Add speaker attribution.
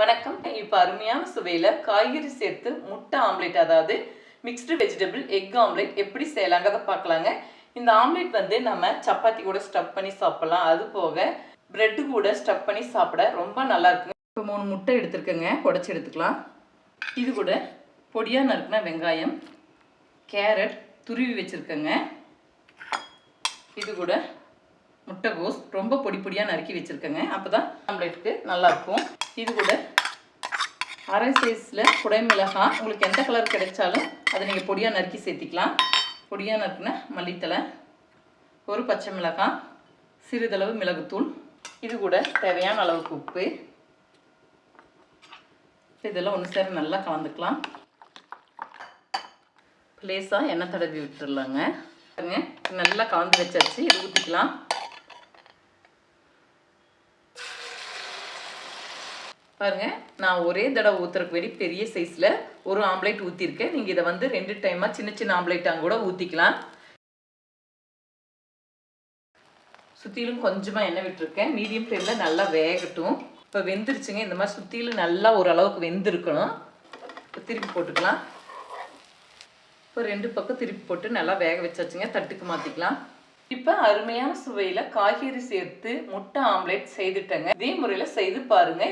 Speaker 1: வணக்கம். இப்போ அருமையான சுவையில் காய்கறி சேர்த்து முட்டை ஆம்லேட் அதாவது மிக்ஸ்டு வெஜிடபிள் எக் ஆம்லேட் எப்படி செய்யலாங்கிறத பார்க்கலாங்க. இந்த ஆம்லேட் வந்து நம்ம சப்பாத்தி கூட ஸ்டப் பண்ணி சாப்பிட்லாம். அது போக பிரெட்டு கூட ஸ்டப் பண்ணி சாப்பிட ரொம்ப நல்லா இருக்குங்க. இப்போ மூணு முட்டை எடுத்துருக்கேங்க. உடச்சி எடுத்துக்கலாம். இது கூட பொடியாக நறுக்கின வெங்காயம் கேரட் துருவி வச்சுருக்கேங்க. இது கூட முட்டைகோஸ் ரொம்ப பொடி பொடியாக நறுக்கி வச்சுருக்கேங்க. அப்போ தான் ஆம்லேட்டுக்கு நல்லாயிருக்கும் இது கூட அரை சைஸில் குடைமிளகாய் உங்களுக்கு எந்த கலர் கிடைச்சாலும் அதை நீங்கள் பொடியாக நறுக்கி சேர்த்திக்கலாம். பொடியாக நறுக்கின மல்லித்தலை ஒரு பச்சை மிளகாய் சிறிதளவு மிளகுத்தூள். இது கூட தேவையான அளவுக்கு உப்பு. இதெல்லாம் ஒன்று சேர நல்லா கலந்துக்கலாம். லேசாக எண்ணெய் தடவி விட்டுடலாங்க நல்லா கலந்து வச்சாச்சு. இது ஊற்றிக்கலாம் பாருங்கள் நான் ஒரே தடவை ஊற்றுறக்கு வேண்டி பெரிய சைஸில் ஒரு ஆம்லேட் ஊற்றிருக்கேன் நீங்கள் இதை வந்து ரெண்டு டைமாக சின்ன சின்ன ஆம்லேட்டாக கூட ஊற்றிக்கலாம் சுற்றிலும் கொஞ்சமாக எண்ணெய் விட்டுருக்கேன். மீடியம் ஃப்ளேமில் நல்லா வேகட்டும். இப்போ வெந்துருச்சுங்க. இந்த மாதிரி சுற்றிலும் நல்லா ஓரளவுக்கு வெந்திருக்கணும். இப்போ திருப்பி போட்டுக்கலாம். இப்போ ரெண்டு பக்கம் திருப்பி போட்டு நல்லா வேக வச்சாச்சுங்க. தட்டுக்கு மாற்றிக்கலாம் இப்போ அருமையான சுவையில் காய்கறி சேர்த்து முட்டை ஆம்லேட் செய்துட்டேங்க. இதே முறையில் செய்து பாருங்க.